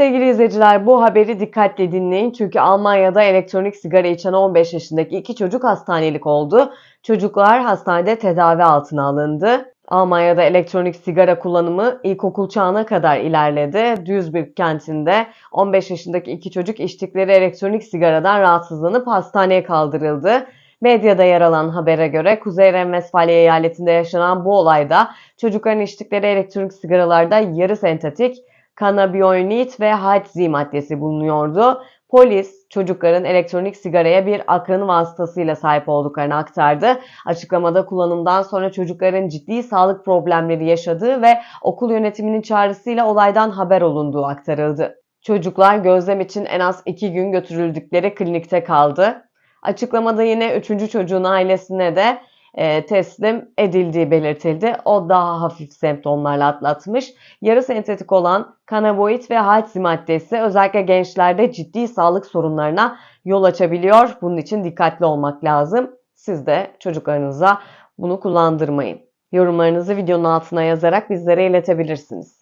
Sevgili izleyiciler bu haberi dikkatle dinleyin çünkü Almanya'da elektronik sigara içen 15 yaşındaki iki çocuk hastanelik oldu. Çocuklar hastanede tedavi altına alındı. Almanya'da elektronik sigara kullanımı ilkokul çağına kadar ilerledi. Duisburg kentinde 15 yaşındaki iki çocuk içtikleri elektronik sigaradan rahatsızlanıp hastaneye kaldırıldı. Medyada yer alan habere göre Kuzey Renvesfalya eyaletinde yaşanan bu olayda çocukların içtikleri elektronik sigaralarda yarı sentetik kanabinoid ve HC maddesi bulunuyordu. Polis çocukların elektronik sigaraya bir akranı vasıtasıyla sahip olduklarını aktardı. Açıklamada kullanımdan sonra çocukların ciddi sağlık problemleri yaşadığı ve okul yönetiminin çağrısıyla olaydan haber olunduğu aktarıldı. Çocuklar gözlem için en az 2 gün götürüldükleri klinikte kaldı. Açıklamada yine üçüncü çocuğun ailesine de e, teslim edildiği belirtildi. O daha hafif semptomlarla atlatmış. Yarı sentetik olan kanavoid ve halsi maddesi özellikle gençlerde ciddi sağlık sorunlarına yol açabiliyor. Bunun için dikkatli olmak lazım. Siz de çocuklarınıza bunu kullandırmayın. Yorumlarınızı videonun altına yazarak bizlere iletebilirsiniz.